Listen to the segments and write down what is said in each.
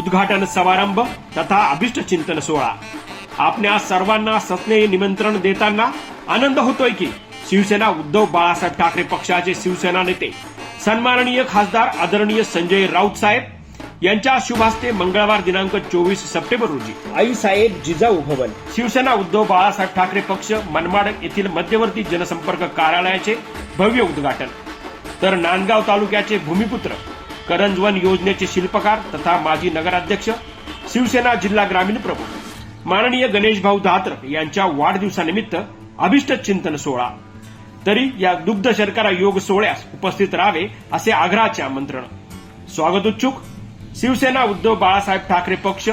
उद्घाटन समारंभ तथा अभिष्ट चिंतन सोहळा. आपल्या सर्वांना सत्ने निमंत्रण देताना आनंद होतोय की शिवसेना उद्धव बाळासाहेब ठाकरे पक्षाचे शिवसेना नेते सन्माननीय खासदार आदरणीय संजय राऊत साहेब यांच्या शुभ हस्ते मंगळवार दिनांक चोवीस सप्टेंबर रोजी. आई साहेब जिजाऊ भवन. शिवसेना उद्धव बाळासाहेब ठाकरे पक्ष मनमाड येथील मध्यवर्ती जनसंपर्क कार्यालयाचे भव्य उद्घाटन. तर नांदगाव तालुक्याचे भूमिपुत्र करंजवन योजनेचे शिल्पकार तथा माजी नगराध्यक्ष शिवसेना जिल्हा ग्रामीण प्रमुख माननीय गणेश भाऊ दात्र यांच्या वाढदिवसानिमित्त अभिष्ट चिंतन सोहळा. तरी या दुग्ध शर्करा योग सोहळ्यास उपस्थित राहावे असे आग्रहाचे आमंत्रण स्वागत उत्सुक शिवसेना उद्धव बाळासाहेब ठाकरे पक्ष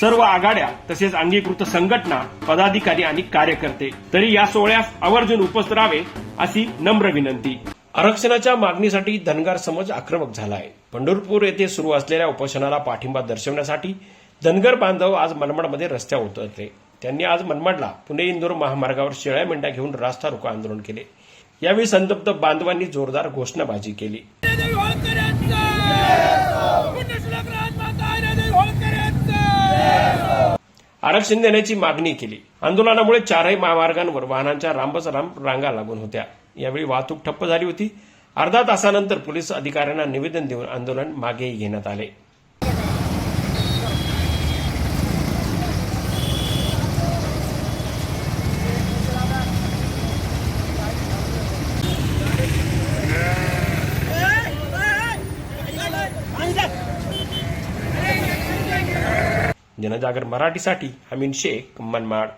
सर्व आघाड्या तसेच अंगीकृत संघटना पदाधिकारी आणि कार्यकर्ते तरी या सोहळ्यास आवर्जून उपस्थित राहावे अशी नम्र विनंती. आरक्षणाच्या मागणीसाठी धनगर समाज आक्रमक झाला आहे पंढरपूर येथे सुरू असलेल्या उपोषणाला पाठिंबा दर्शवण्यासाठी धनगर बांधव आज मनमाडमध्ये रस्त्यावर उतरले. त्यांनी आज मनमाडला पुणे इंदोर महामार्गावर शेळ्या मेंढ्या घेऊन रास्ता रोको आंदोलन केले. यावेळी संतप्त बांधवांनी जोरदार घोषणाबाजी केली. आरक्षण देण्याची मागणी केली. आंदोलनामुळे चारही महामार्गांवर वाहनांच्या रांबच रांब रांगा लागून होत्या. यावेळी वाहतूक ठप्प झाली होती. अर्धा तासानंतर पोलीस अधिकाऱ्यांना निवेदन देऊन आंदोलन मागेही घेण्यात आले. जनजागर मराठीसाठी अमीन शेख मनमाड.